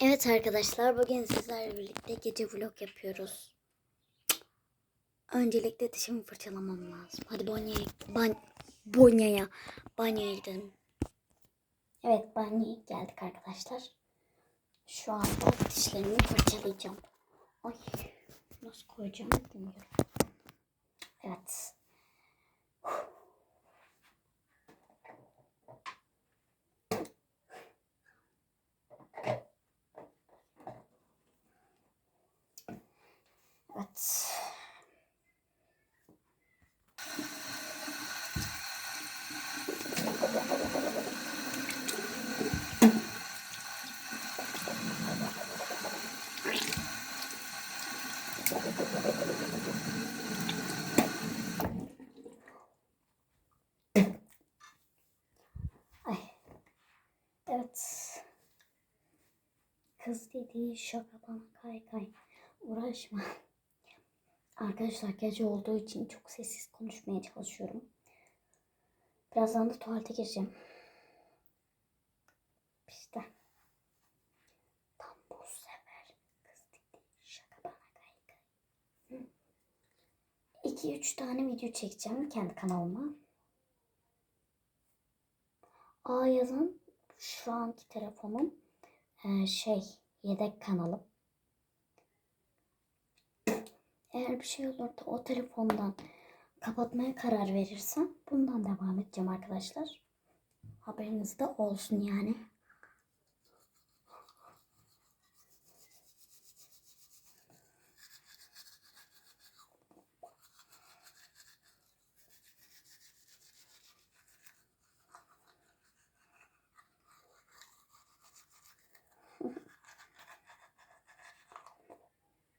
Evet arkadaşlar bugün sizlerle birlikte gece vlog yapıyoruz. Öncelikle dişimi fırçalamam lazım. Hadi banyoya, ban, banyoya, banyoya gidelim. Evet banyoya geldik arkadaşlar. Şu anda dişlerimi fırçalayacağım. Ay nasıl koyacağım bilmiyorum. Evet. Evet. Ay. Evet. Kız dediği şaka bana kay kay. Uğraşma. Arkadaşlar gece olduğu için çok sessiz konuşmaya çalışıyorum. Birazdan da tuvalete gireceğim. İşte. Tam bu sefer kız dedi. Şaka bana kay kay. 2-3 tane video çekeceğim kendi kanalıma. A yazan şu anki telefonum eee, şey yedek kanalım. Eğer bir şey olur da o telefondan kapatmaya karar verirsem bundan devam edeceğim arkadaşlar. Haberiniz de olsun yani.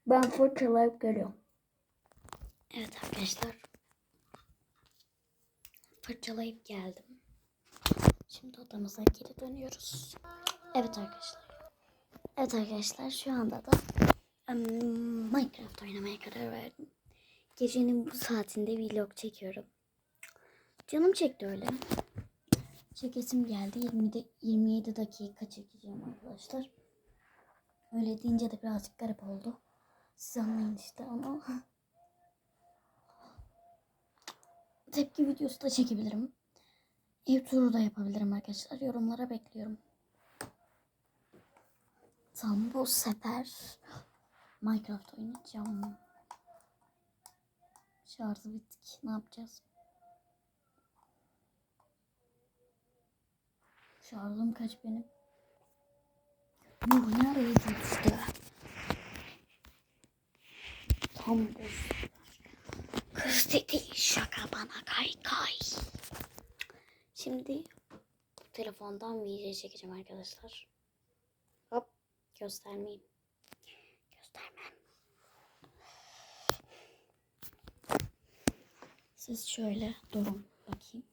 Ben fırçalayıp geliyorum. Evet arkadaşlar. Fırçalayıp geldim. Şimdi odamıza geri dönüyoruz. Evet arkadaşlar. Evet arkadaşlar şu anda da em, Minecraft oynamaya karar verdim. Gecenin bu saatinde vlog çekiyorum. Canım çekti öyle. Çekesim geldi. 20 de- 27 dakika çekeceğim arkadaşlar. Öyle deyince de birazcık garip oldu. Siz anlayın işte ama tepki videosu da çekebilirim. Ev turu da yapabilirim arkadaşlar. Yorumlara bekliyorum. Tam bu sefer Minecraft oynayacağım. Şarjı bittik. Ne yapacağız? Şarjım kaç benim? Bu ne araya bu sefer. Kız dedi şaka bana kay kay. Şimdi bu telefondan video çekeceğim arkadaşlar. Hop göstermeyeyim. Göstermem. Siz şöyle durun bakayım.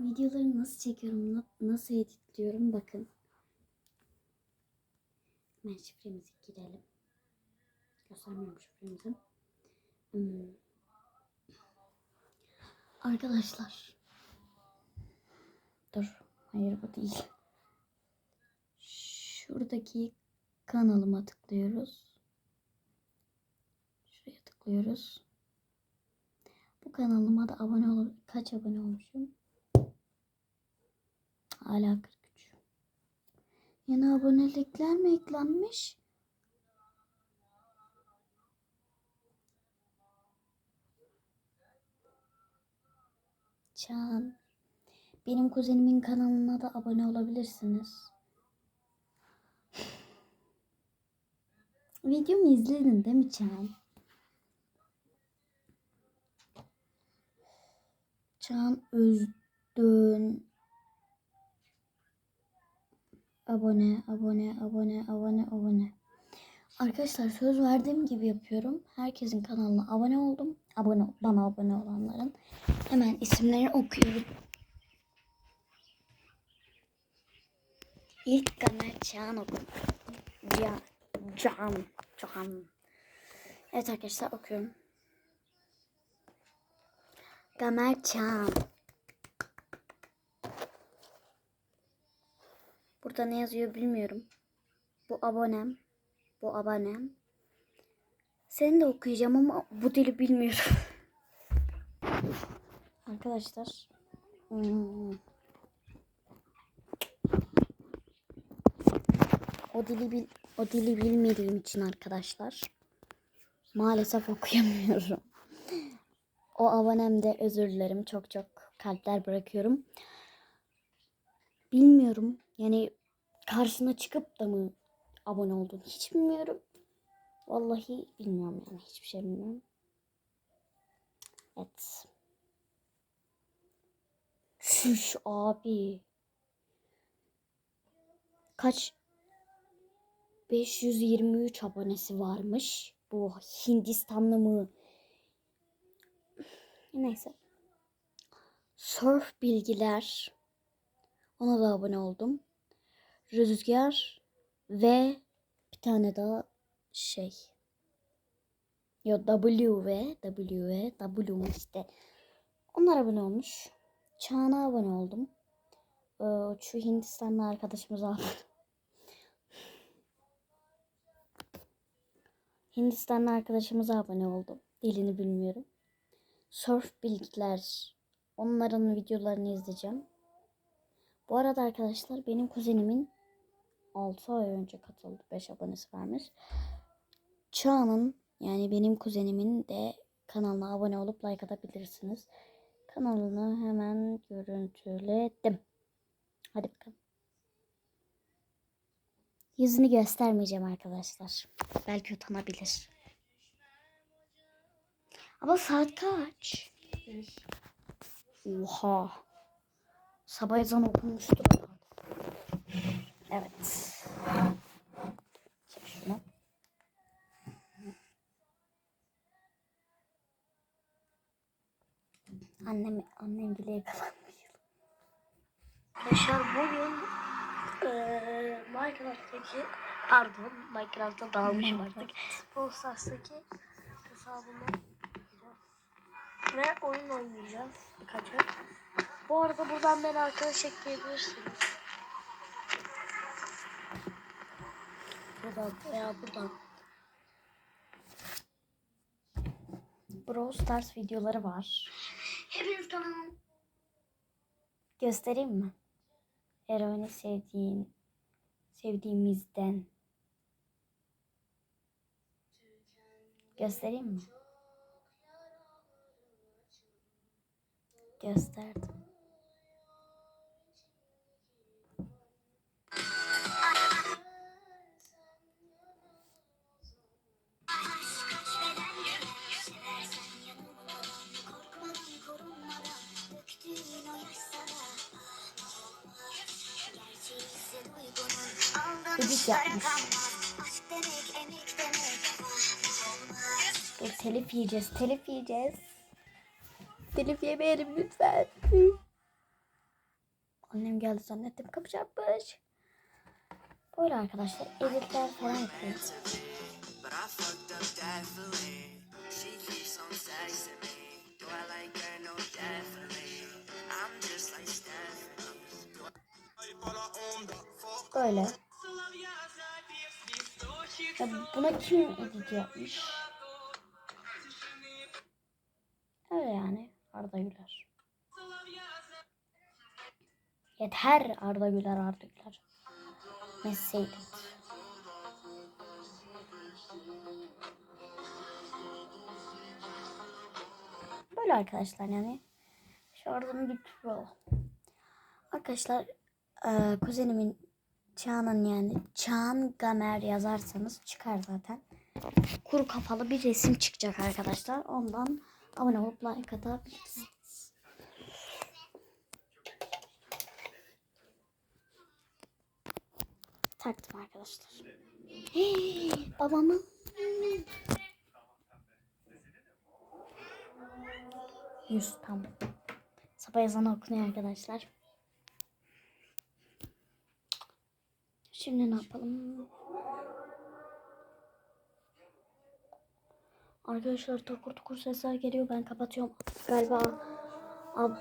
Videoları nasıl çekiyorum, na- nasıl editliyorum bakın. Hemen şifremizi girelim. Göstermiyorum şifremizi. Hmm. Arkadaşlar. Dur. Hayır bu değil. Şuradaki kanalıma tıklıyoruz. Şuraya tıklıyoruz. Bu kanalıma da abone ol kaç abone olmuşum? Hala 43. Yeni abonelikler mi eklenmiş? Çağan. Benim kuzenimin kanalına da abone olabilirsiniz. Videomu izledin değil mi Çağan? Çağan Özdön. Abone, abone, abone, abone, abone. Arkadaşlar söz verdiğim gibi yapıyorum. Herkesin kanalına abone oldum. Abone bana abone olanların. Hemen isimlerini okuyorum. İlk Gamer Çağan oku. Can. Can. Can. Evet arkadaşlar okuyorum. Gamer Çağan. burada ne yazıyor bilmiyorum. Bu abonem. Bu abonem. Seni de okuyacağım ama bu dili bilmiyorum. Arkadaşlar. hmm, O dili bil o dili bilmediğim için arkadaşlar maalesef okuyamıyorum. O abonemde özür dilerim. Çok çok kalpler bırakıyorum. Bilmiyorum. Yani karşına çıkıp da mı abone oldun hiç bilmiyorum. Vallahi bilmiyorum yani hiçbir şey bilmiyorum. Evet. Şuş abi. Kaç 523 abonesi varmış. Bu Hindistanlı mı? Neyse. Surf bilgiler. Ona da abone oldum. Rüzgar ve bir tane daha şey. Yo W ve W ve W işte. Onlar abone olmuş. Çağan'a abone oldum. Ee, şu Hindistanlı arkadaşımıza abone Hindistanlı arkadaşımıza abone oldum. Dilini bilmiyorum. Surf bilgiler. Onların videolarını izleyeceğim. Bu arada arkadaşlar benim kuzenimin 6 ay önce katıldı. 5 abonesi varmış. Çağan'ın yani benim kuzenimin de kanalına abone olup like atabilirsiniz. Kanalını hemen görüntüledim. Hadi bakalım. Yüzünü göstermeyeceğim arkadaşlar. Belki utanabilir. Ama saat kaç? Oha. Sabah ezanı okunmuştur herhalde. Evet. Annem, annem bile yakalanmış. Arkadaşlar bugün eee Minecraft'taki pardon Minecraft'ta dalmışım artık. Brawl Stars'taki hesabıma gireceğiz. ve oyun oynayacağız birkaç ay. Bu arada buradan beni arkadaş ekleyebilirsiniz. Buradan veya buradan. Brawl Stars videoları var. Kanalıma Göstereyim mi? Eroin'i sevdiğin, sevdiğimizden. Göstereyim mi? Gösterdim. Edit yapmış. Dur telif yiyeceğiz, telif yiyeceğiz. Telif yemeyelim lütfen. Annem geldi zannettim kapı çarpmış. Böyle arkadaşlar editler falan Stephanie. Böyle. Ya buna kim edit yapmış? Öyle yani Arda Güler. Yeter Arda Güler Arda Güler. Mesleği. Böyle arkadaşlar yani. Şuradan bir pro. Arkadaşlar eee, kuzenimin Çağan'ın yani Çağan Gamer yazarsanız çıkar zaten. Kuru kafalı bir resim çıkacak arkadaşlar. Ondan abone olup like atabilirsiniz. Taktım arkadaşlar. Hey, babamın. Yüz tam. Sabah ezanı okunuyor arkadaşlar. Şimdi ne yapalım? Arkadaşlar tokur tokur sesler geliyor. Ben kapatıyorum. Galiba ab,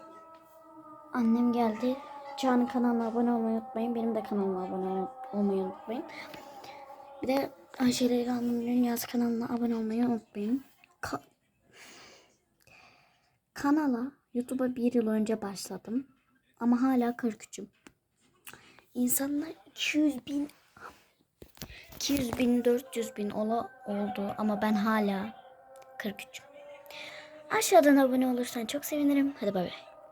annem geldi. Çağ'ın kanalına abone olmayı unutmayın. Benim de kanalıma abone ol- olmayı unutmayın. Bir de Ayşe Leyla'nın Dünyası kanalına abone olmayı unutmayın. Ka- Kanala YouTube'a bir yıl önce başladım. Ama hala 43'üm. İnsanlar 200 bin 200 bin 400 bin ola oldu ama ben hala 43'üm. Aşağıdan abone olursan çok sevinirim. Hadi bay bay.